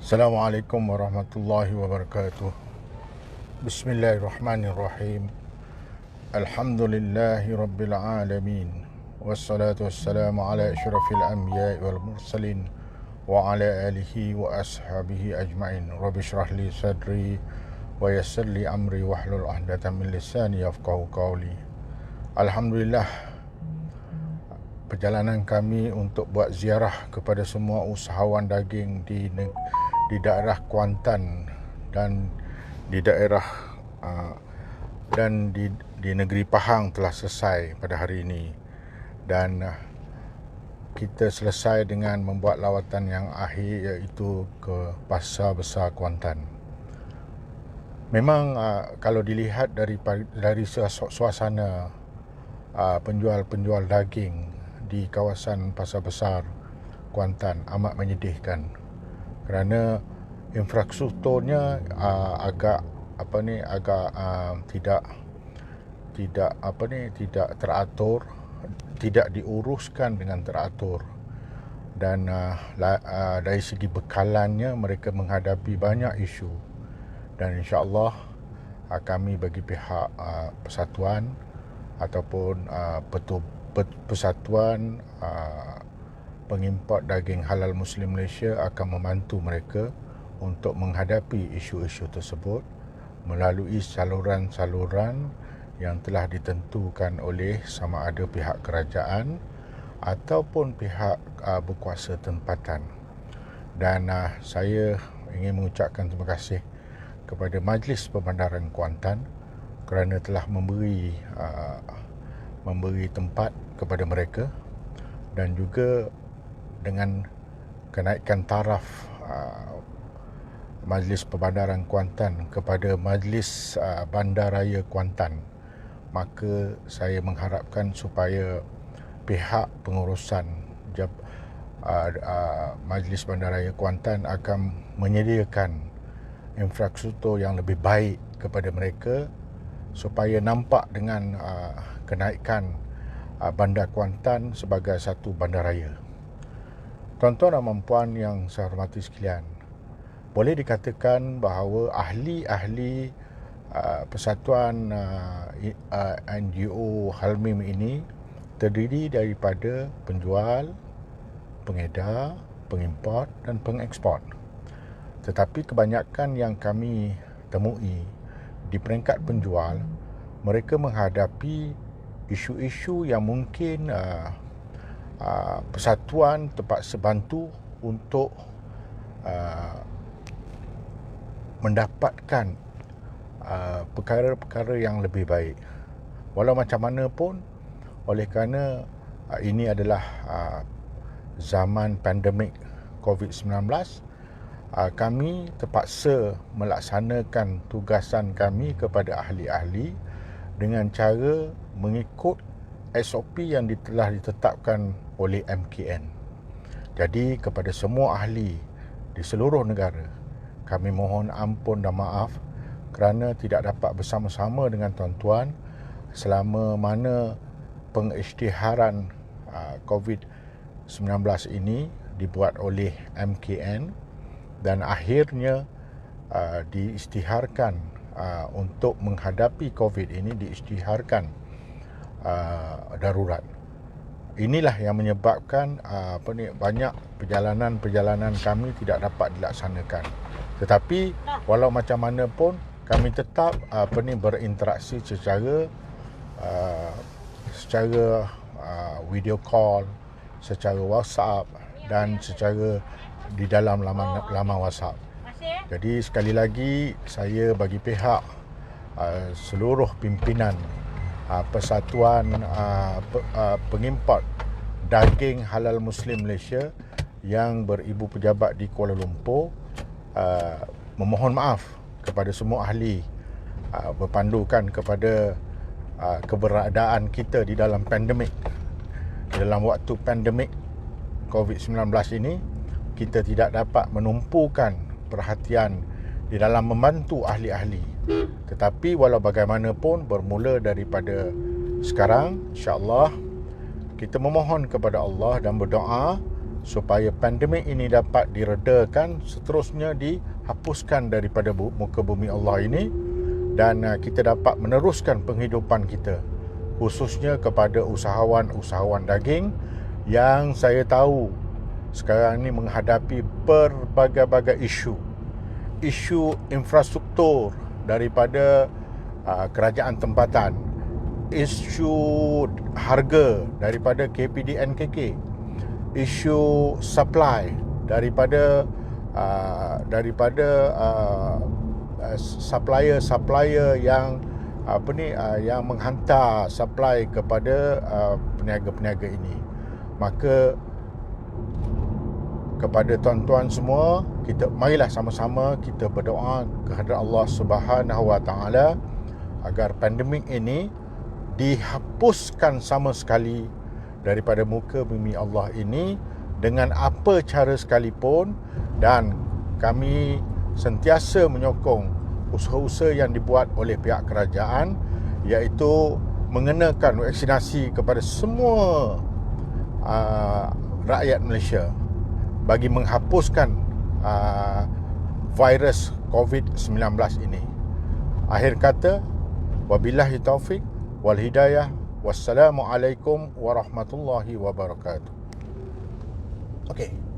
Assalamualaikum warahmatullahi wabarakatuh. Bismillahirrahmanirrahim. Alhamdulillahi rabbil alamin. Wassalatu wassalamu ala asyrafil anbiya'i wal mursalin wa ala alihi wa ashabihi ajma'in. Rabbi shrah li sadri wa yassir li amri wahlul 'uqdatam min lisani yafqahu qawli. Alhamdulillah perjalanan kami untuk buat ziarah kepada semua usahawan daging di di daerah Kuantan dan di daerah uh, dan di di negeri Pahang telah selesai pada hari ini dan uh, kita selesai dengan membuat lawatan yang akhir iaitu ke Pasar Besar Kuantan. Memang uh, kalau dilihat dari dari suasana uh, penjual-penjual daging di kawasan Pasar Besar Kuantan amat menyedihkan kerana infrastrukturnya uh, agak apa ni agak uh, tidak tidak apa ni tidak teratur tidak diuruskan dengan teratur. Dan uh, uh, dari segi bekalannya mereka menghadapi banyak isu. Dan insyaallah uh, kami bagi pihak uh, persatuan ataupun uh, persatuan uh, pengimport daging halal muslim Malaysia akan membantu mereka untuk menghadapi isu-isu tersebut melalui saluran-saluran yang telah ditentukan oleh sama ada pihak kerajaan ataupun pihak uh, berkuasa tempatan. Dan uh, saya ingin mengucapkan terima kasih kepada Majlis Pembandaran Kuantan kerana telah memberi uh, memberi tempat kepada mereka dan juga dengan kenaikan taraf uh, Majlis Perbandaran Kuantan kepada Majlis uh, Bandaraya Kuantan maka saya mengharapkan supaya pihak pengurusan uh, uh, Majlis Bandaraya Kuantan akan menyediakan infrastruktur yang lebih baik kepada mereka supaya nampak dengan kenaikan Bandar Kuantan sebagai satu bandaraya. Tuan-tuan dan puan yang saya hormati sekalian, boleh dikatakan bahawa ahli-ahli uh, persatuan uh, uh, NGO Halmim ini terdiri daripada penjual, pengedar, pengimport dan pengeksport. Tetapi kebanyakan yang kami temui di peringkat penjual, mereka menghadapi isu-isu yang mungkin uh, uh, persatuan terpaksa bantu untuk uh, mendapatkan uh, perkara-perkara yang lebih baik. Walau macam mana pun, oleh kerana uh, ini adalah uh, zaman pandemik COVID-19, uh, kami terpaksa melaksanakan tugasan kami kepada ahli-ahli dengan cara mengikut SOP yang telah ditetapkan oleh MKN. Jadi kepada semua ahli di seluruh negara, kami mohon ampun dan maaf kerana tidak dapat bersama-sama dengan tuan-tuan selama mana pengisytiharan uh, COVID-19 ini dibuat oleh MKN dan akhirnya uh, diisytiharkan uh, untuk menghadapi COVID ini diisytiharkan uh, darurat. Inilah yang menyebabkan uh, apa ni banyak perjalanan-perjalanan kami tidak dapat dilaksanakan. Tetapi walau macam mana pun kami tetap apa ni berinteraksi secara uh, secara uh, video call, secara WhatsApp dan secara di dalam laman laman WhatsApp. Jadi sekali lagi saya bagi pihak uh, seluruh pimpinan uh, persatuan uh, pe, uh, pengimport daging halal muslim Malaysia yang beribu pejabat di Kuala Lumpur uh, memohon maaf kepada semua ahli uh, berpandukan kepada uh, keberadaan kita di dalam pandemik. Dalam waktu pandemik COVID-19 ini kita tidak dapat menumpukan perhatian di dalam membantu ahli-ahli. Tetapi walau bagaimanapun bermula daripada sekarang insya-Allah kita memohon kepada Allah dan berdoa supaya pandemik ini dapat diredakan seterusnya dihapuskan daripada muka bumi Allah ini dan uh, kita dapat meneruskan penghidupan kita. Khususnya kepada usahawan-usahawan daging yang saya tahu sekarang ini menghadapi berbagai-bagai isu. Isu infrastruktur daripada uh, kerajaan tempatan. Isu harga daripada KPDNKK isu supply daripada uh, daripada uh, uh, supplier-supplier yang apa ni uh, yang menghantar supply kepada uh, peniaga-peniaga ini. Maka kepada tuan-tuan semua kita marilah sama-sama kita berdoa kehadrat Allah Subhanahu Wa Taala agar pandemik ini dihapuskan sama sekali daripada muka bumi Allah ini dengan apa cara sekalipun dan kami sentiasa menyokong usaha-usaha yang dibuat oleh pihak kerajaan iaitu mengenakan vaksinasi kepada semua uh, rakyat Malaysia bagi menghapuskan uh, virus COVID-19 ini. Akhir kata, wabillahi taufik wal hidayah. Wassalamualaikum warahmatullahi wabarakatuh. Okey.